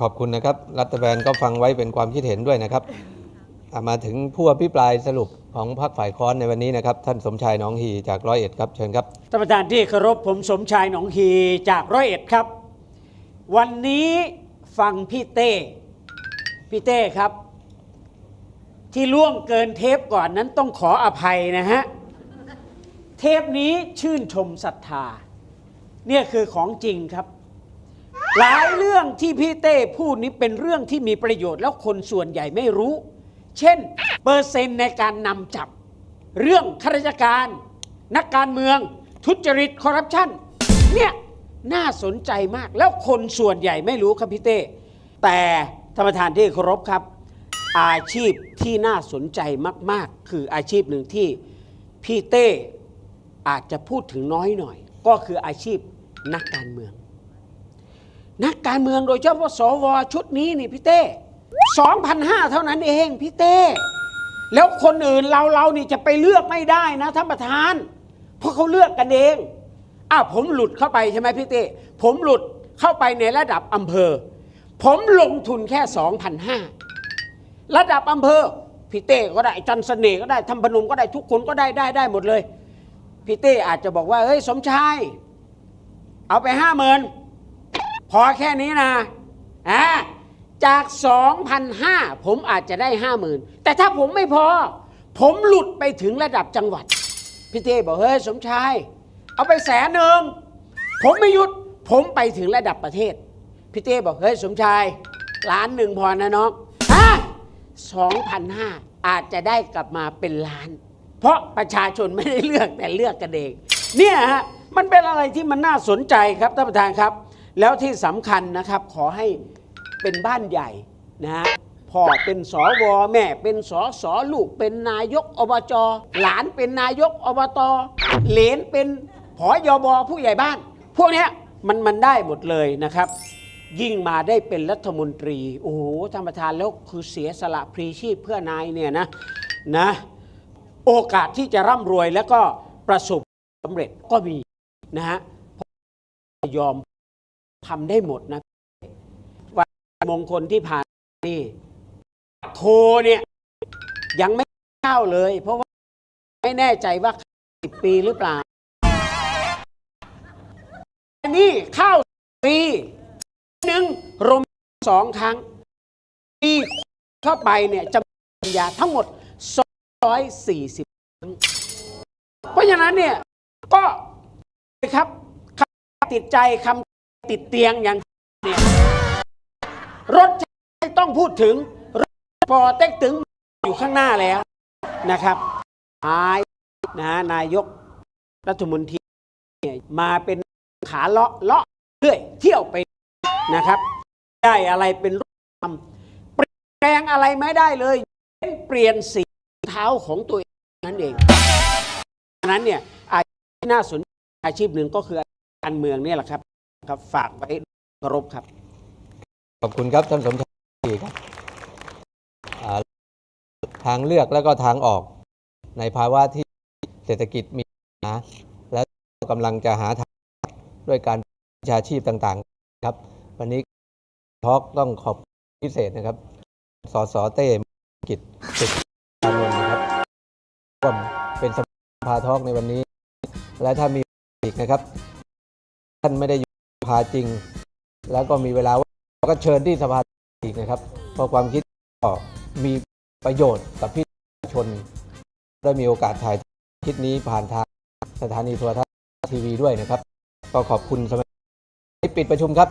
ขอบคุณนะครับ รัฐบาลก็ฟังไว้เป็นความคิดเห็นด้วยนะครับมาถึงผู้อภิปรายสรุปของพรรคฝ่ายค้อนในวันนี้นะครับ ท่านสมชายหนองฮีจากร้อยเอ็ดครับเชิญครับท่านประธานที่เคารพผมสมชายหนองฮีจากร้อยเอ็ดครับ วันนี้ฟังพี่เต้พี่เต้ครับ ที่ล่วงเกินเทปก่อนนั้นต้องขออภัยนะฮะเทปนี้ชื่นชมศรัทธา เนี่ยคือของจริงครับ หลายเรื่องที่พี่เต้พูดนี้เป็นเรื่องที่มีประโยชน์แล้วคนส่วนใหญ่ไม่รู้ เช่น เปอร์เซ็นต์ในการนำจับ เรื่องข้าราชการ นักการเมือง ทุจริตคอร์รัปชันเนี่ยน่าสนใจมากแล้วคนส่วนใหญ่ไม่รู้ครับพี่เต้ แต่ท่านประธานที่เคารพครับ อาชีพที่น่าสนใจมาก ๆ คืออาชีพหนึ่งที่พี่เต้อาจจะพูดถึงน้อยหน่อย ก็คืออาชีพนักการเมือง นักการเมืองโดยเฉพาะสวชุดนี้นี่พี่เต้2,500เท่านั้นเองพี่เต้ แล้วคนอื่นเราเรานี่จะไปเลือกไม่ได้นะท่านประธาน เพราะเขาเลือกกันเองอ้าวผมหลุดเข้าไปใช่ไหมพี่เต้ ผมหลุดเข้าไปในระดับอำเภอ ผมลงทุนแค่2,500ระดับอำเภอพี่เต้ก็ได้จันทร์เสน่ห์ก็ได้ทำพนมก็ได้ทุกคนก็ได้ได้ได้หมดเลยพี่เต้อาจจะบอกว่าเฮ้ยสมชายเอาไปห้าหมื่น แค่นี้นะอ่าจาก 2,500 ผมอาจจะได้ 50,000 แต่ถ้าผมไม่พอ ผมหลุดไปถึงระดับจังหวัด พี่เต้บอก เฮ้ย สมชาย เอาไปแสนหนึ่ง ผมไม่หยุด ผมไปถึงระดับประเทศ พี่เต้บอก เฮ้ย สมชาย ล้านหนึ่งพอนะน้องฮะ2,500 อาจจะได้กลับมาเป็นล้าน เพราะประชาชนไม่ได้เลือกแต่เลือกกันเองเนี่ยฮะ มันเป็นอะไรที่มันน่าสนใจครับท่านประธานครับ แล้วที่สำคัญนะครับขอให้เป็นบ้านใหญ่นะฮะพ่อเป็นสวแม่เป็นสสลูกเป็นนายกอบจหลานเป็นนายกอบตเหลนเป็นผอยบผู้ใหญ่บ้าน พวกเนี้ยมันมันได้หมดเลยนะครับ ยิ่งมาได้เป็นรัฐมนตรี โอ้โหท่านประธานแล้วคือเสียสละพรีชีพเพื่อนายเนี่ยนะนะโอกาสที่จะร่ำรวยแล้วก็ประสบสำเร็จก็มีนะฮะยอม ทำได้หมดนะวันมงคลที่ผ่านนี่โคเนี่ย ยังไม่เข้าเลย เพราะว่าไม่แน่ใจว่าสิบปีหรือเปล่าอันนี้เข้าปีหนึ่งรวมสองครั้งปีเข้าไปเนี่ยจะมีปัญญาทั้งหมด 240 ครั้ง เพราะฉะนั้นเนี่ย ก็ครับคำติดใจคำ ติดเตียงอย่างเนี่ยรถไม่ต้องพูดถึงรถพอเต็กถึงอยู่ข้างหน้าแล้วนะครับอายนะนายกรัฐมนตรีมาเป็นขาเลาะเลาะเรื่อยเที่ยวไปนะครับ ได้อะไรเป็นรูปธรรมเปลี่ยนแปลงอะไรไม่ได้เลยเป็นเปลี่ยนสีเท้าของตัวเองนั่นเองดังนั้นเนี่ยอาชีพที่น่าสนใจอาชีพหนึ่งก็คือการเมืองเนี่ยแหละครับ ครับฝากไว้เคารพครับ ขอบคุณครับท่านสมชายครับทางเลือกแล้วก็ทางออก ในภาวะที่เศรษฐกิจมีปัญหาและกำลังจะหาทางด้วยการวิชาชีพต่างๆครับ วันนี้ทอกต้องขอบพิเศษนะครับสสเต้กิจสุขอานนท์นะครับร่วมเป็นสภาทอกในวันนี้ และถ้ามีอีกนะครับ ท่านไม่ได้อยู่ ภาจริง แล้วก็มีเวลาว่าก็เชิญที่สภาอีกนะครับ เพราะความคิดก็มีประโยชน์กับพี่ประชาชน ได้มีโอกาสถ่ายคลิปนี้ผ่านทางสถานีโทรทัศน์ทีวีด้วยนะครับ ก็ขอบคุณสมัยปิดประชุมครับ